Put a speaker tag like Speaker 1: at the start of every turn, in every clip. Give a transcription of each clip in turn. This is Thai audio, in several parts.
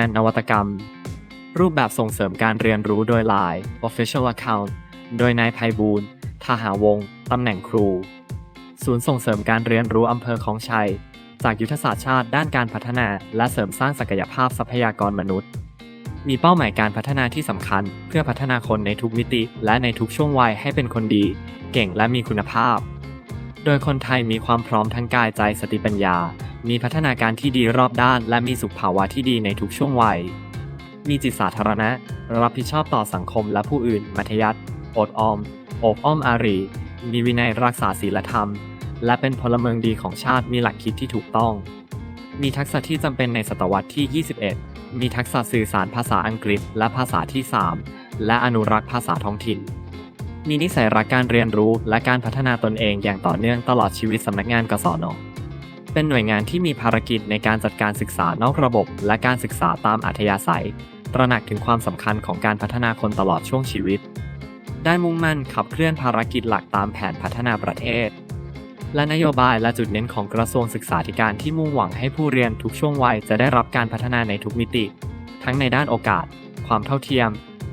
Speaker 1: านนวัตกรรม รูปแบบส่งเสริมการเรียนรู้โดย Line Official Account โดยนายไพบูลทหาวงศ์ตำแหน่งครู ศูนย์ส่งเสริมการเรียนรู้อำเภอคลองชัย จากยุทธศาสตร์ชาติด้านการพัฒนา และเสริมสร้างศักยภาพทรัพยากรมนุษย์ มีเป้าหมายการพัฒนาที่สำคัญ เพื่อพัฒนาคนในทุกมิติ และในทุกช่วงวัยให้เป็นคนดี เก่งและมีคุณภาพ โดยคนไทยมีความพร้อมทั้งกายใจสติปัญญา มีพัฒนาการที่ดีรอบด้าน และมีสุขภาวะที่ดีในทุกช่วงวัย มีจิตสาธารณะ รับผิดชอบต่อสังคมและผู้อื่น มัธยัติอดออมโอบอ้อมอารี มีวินัยรักษาศีลธรรม และเป็นพลเมืองดีของชาติมีหลักคิดที่ถูกต้อง มีทักษะที่จำเป็นในศตวรรษที่ 21 มีทักษะสื่อสารภาษาอังกฤษ และภาษาที่ 3 และอนุรักษ์ภาษาท้องถิ่น มีนิสัยรักการเรียนรู้และการพัฒนาตนเองอย่างต่อเนื่องตลอดชีวิตสำนักงานกศนเป็นหน่วยงานที่มีภารกิจในการจัดการศึกษานอกระบบ และการศึกษาตามอัธยาศัย ตระหนักถึงความสำคัญของการพัฒนาคนตลอดช่วงชีวิต ได้มุ่งมั่นขับเคลื่อนภารกิจหลักตามแผนพัฒนาประเทศ และนโยบายและจุดเน้นของกระทรวงศึกษาธิการที่มุ่งหวังให้ผู้เรียนทุกช่วงวัยจะได้รับการพัฒนาในทุกมิติ ทั้งในด้านโอกาส ความเท่าเทียม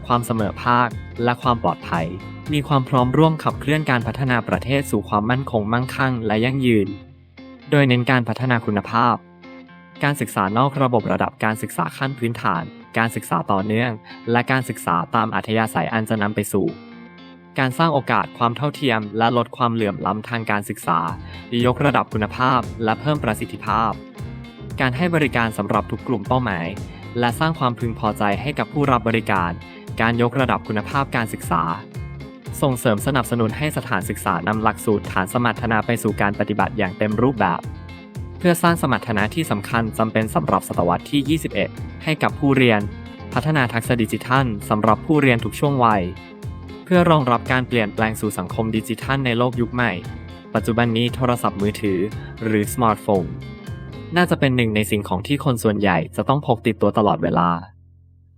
Speaker 1: ความเสมอภาค และความปลอดภัย มีความพร้อมร่วมขับเคลื่อนการพัฒนาประเทศสู่ความมั่นคงมั่งคั่งและยั่งยืน โดยเน้นการพัฒนาคุณภาพ การศึกษานอกระบบระดับการศึกษาขั้นพื้นฐาน การศึกษาต่อเนื่อง และการศึกษาตามอัธยาศัยอันจะนำไปสู่ การสร้างโอกาสความเท่าเทียม และลดความเหลื่อมล้ำทางการศึกษา ยกระดับคุณภาพ และเพิ่มประสิทธิภาพ การให้บริการสำหรับทุกกลุ่มเป้าหมาย และสร้างความพึงพอใจให้กับผู้รับบริการ การยกระดับคุณภาพการศึกษา ส่งเสริมสนับสนุนให้สถานศึกษานำหลักสูตรฐานสมรรถนะไปสู่การปฏิบัติอย่างเต็มรูปแบบ เพื่อสร้างสมรรถนะที่สำคัญจำเป็นสำหรับศตวรรษที่ 21 ให้กับผู้เรียน พัฒนาทักษะดิจิทัลสำหรับผู้เรียนทุกช่วงวัย เพื่อรองรับการเปลี่ยนแปลงสู่สังคมดิจิทัลในโลกยุคใหม่ ปัจจุบันนี้โทรศัพท์มือถือ หรือสมาร์ทโฟนน่าจะเป็นหนึ่งในสิ่งของที่คนส่วนใหญ่จะต้องพกติดตัวตลอดเวลา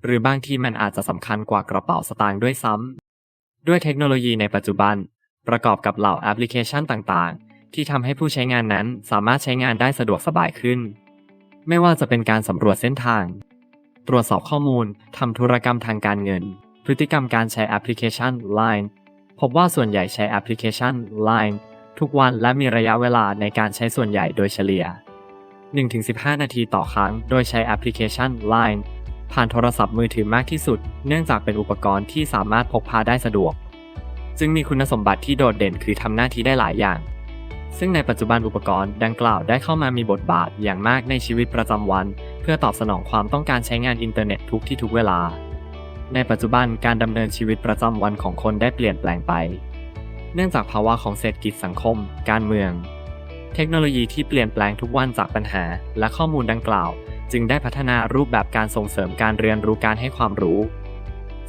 Speaker 1: หรือบางทีมันอาจจะสำคัญกว่ากระเป๋าสตางค์ด้วยซ้ำ ด้วยเทคโนโลยีในปัจจุบัน ประกอบกับเหล่าแอปพลิเคชันต่างๆ ที่ทำให้ผู้ใช้งานนั้นสามารถใช้งานได้สะดวกสบายขึ้น ไม่ว่าจะเป็นการสำรวจเส้นทาง ตรวจสอบข้อมูลทำธุรกรรมทางการเงิน พฤติกรรมการใช้แอปพลิเคชัน Line พบว่าส่วนใหญ่ใช้แอปพลิเคชัน Line ทุกวันและมีระยะเวลาในการใช้ส่วนใหญ่โดยเฉลี่ย 1-15 นาทีต่อครั้ง โดยใช้แอปพลิเคชัน Line ผ่านโทรศัพท์มือถือมากที่สุด เนื่องจากเป็นอุปกรณ์ที่สามารถพกพาได้สะดวกจึงมีคุณสมบัติที่โดดเด่นคือทำหน้าที่ได้หลายอย่าง ซึ่งในปัจจุบันอุปกรณ์ดังกล่าวได้เข้ามามีบทบาทอย่างมากในชีวิตประจำวัน เพื่อตอบสนองความต้องการใช้งานอินเทอร์เน็ตทุกที่ทุกเวลา ในปัจจุบันการดำเนินชีวิตประจำวันของคนได้เปลี่ยนแปลงไป เนื่องจากภาวะของเศรษฐกิจสังคม การเมือง เทคโนโลยีที่เปลี่ยนแปลงทุกวันจากปัญหา และข้อมูลดังกล่าว จึงได้พัฒนารูปแบบการส่งเสริมการเรียนรู้การให้ความรู้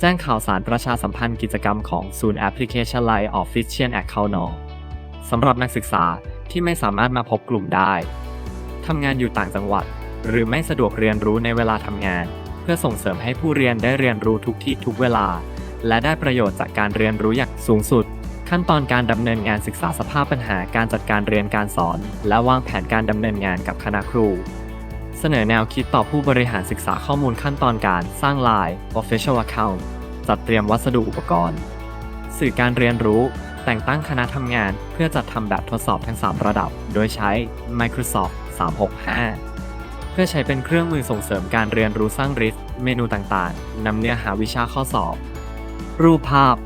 Speaker 1: แจ้งข่าวสารประชาสัมพันธ์กิจกรรมของศูนย์แอปพลิเคชัน Line Official Account นอสำหรับนักศึกษาที่ไม่สามารถมาพบกลุ่มได้ทำงานอยู่ต่างจังหวัด หรือไม่สะดวกเรียนรู้ในเวลาทำงาน เพื่อส่งเสริมให้ผู้เรียนได้เรียนรู้ทุกที่ทุกเวลา และได้ประโยชน์จากการเรียนรู้อย่างสูงสุด ขั้นตอนการดำเนินงานศึกษาสภาพปัญหาการจัดการเรียนการสอน และวางแผนการดำเนินงานกับคณะครู เสนอแนวคิดต่อผู้บริหารศึกษาข้อมูลขั้นตอนการสร้าง Line Official Account จัดเตรียมวัสดุอุปกรณ์ สื่อการเรียนรู้ แต่งตั้งคณะทำงานเพื่อจัดทำแบบทดสอบทั้ง 3 ระดับ โดยใช้ Microsoft 365 เพื่อใช้เป็นเครื่องมือส่งเสริมการเรียนรู้สร้างริสเมนูต่างๆนำเนื้อหาวิชาข้อสอบ รูปภาพ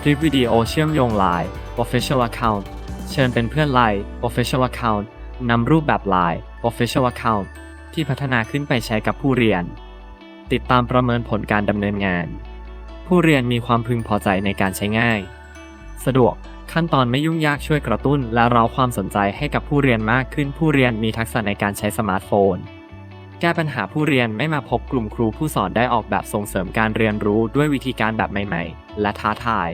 Speaker 1: คลิปวิดีโอเชื่อมโยง Line Official Account เชิญเป็นเพื่อน Line Official Account นำรูปแบบ Line Official Account ที่พัฒนาขึ้นไปใช้กับผู้เรียน ติดตามประเมินผลการดำเนินงาน ผู้เรียนมีความพึงพอใจในการใช้ง่าย สะดวกขั้นตอนไม่ยุ่งยากช่วยกระตุ้น และเร้าความสนใจให้กับผู้เรียนมากขึ้น ผู้เรียนมีทักษะในการใช้สมาร์ทโฟน แก้ปัญหาผู้เรียนไม่มาพบกลุ่มครูผู้สอนได้ออกแบบส่งเสริมการเรียนรู้ด้วยวิธีการแบบใหม่ ๆ และท้าทาย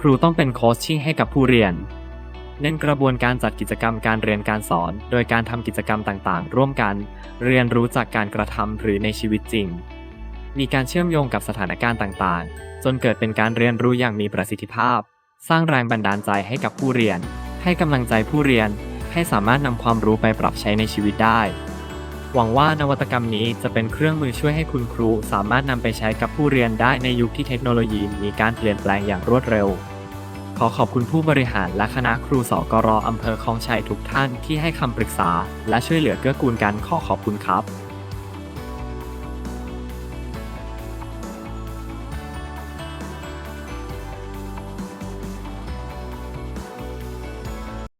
Speaker 1: ครูต้องเป็นโค้ชชิ่งให้กับผู้เรียน เน้นกระบวนการจัดกิจกรรมการเรียนการสอน โดยการทำกิจกรรมต่างๆ ร่วมกัน เรียนรู้จากการกระทำหรือในชีวิตจริง มีการเชื่อมโยงกับสถานการณ์ต่างๆ จนเกิดเป็นการเรียนรู้อย่างมีประสิทธิภาพ สร้างแรงบันดาลใจให้กับผู้เรียน ให้กำลังใจผู้เรียน ให้สามารถนำความรู้ไปปรับใช้ในชีวิตได้ หวังว่านวัตกรรมนี้จะเป็นเครื่องมือช่วยให้คุณครู สามารถนำไปใช้กับผู้เรียนได้ในยุคที่เทคโนโลยีมีการเปลี่ยนแปลงอย่างรวดเร็ว ขอขอบคุณผู้บริหารและคณะครูสกรออำเภอคลองชัยทุกท่านที่ให้คำปรึกษา และช่วยเหลือเกื้อกูลกันข้อขอบคุณครับ